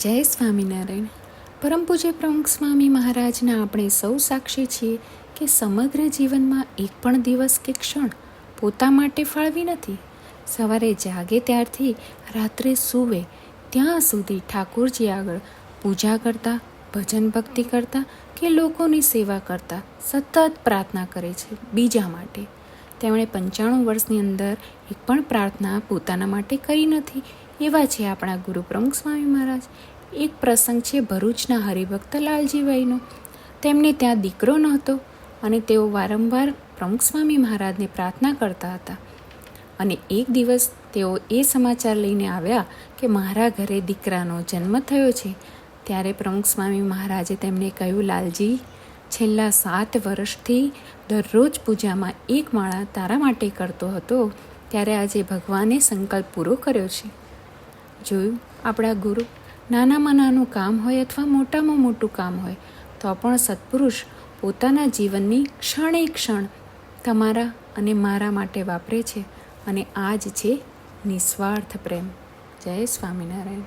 જય સ્વામિનારાયણ. પરમ પૂજ્ય પ્રમુખ સ્વામી મહારાજના આપણે સૌ સાક્ષી છીએ કે સમગ્ર જીવનમાં એક પણ દિવસ કે ક્ષણ પોતા માટે ફાળવી નથી. સવારે જાગે ત્યારથી રાત્રે સૂવે, ત્યાં સુધી ઠાકોરજી આગળ પૂજા કરતા, ભજન ભક્તિ કરતા કે લોકોની સેવા કરતા સતત પ્રાર્થના કરે છે બીજા માટે. તેમણે પંચાણું વર્ષની અંદર એક પણ પ્રાર્થના પોતાના માટે કરી નથી. એવા છે આપણા ગુરુ પ્રમુખ સ્વામી મહારાજ. એક પ્રસંગ છે ભરૂચના હરિભક્ત લાલજીભાઈનો. તેમને ત્યાં દીકરો નહોતો અને તેઓ વારંવાર પ્રમુખ સ્વામી મહારાજને પ્રાર્થના કરતા હતા. અને એક દિવસ તેઓ એ સમાચાર લઈને આવ્યા કે મારા ઘરે દીકરાનો જન્મ થયો છે. ત્યારે પ્રમુખ સ્વામી મહારાજે તેમને કહ્યું, લાલજી, છેલ્લા સાત વર્ષથી દરરોજ પૂજામાં એક માળા તારા માટે કરતો હતો. ત્યારે આજે ભગવાને સંકલ્પ પૂરો કર્યો છે. જોયું? આપણા ગુરુ નાનામાં નાનું કામ હોય અથવા મોટામાં મોટું કામ હોય, તો પણ સત્પુરુષ પોતાના જીવનની ક્ષણે ક્ષણ તમારા અને મારા માટે વાપરે છે અને આ જ છે નિસ્વાર્થ પ્રેમ. જય સ્વામિનારાયણ.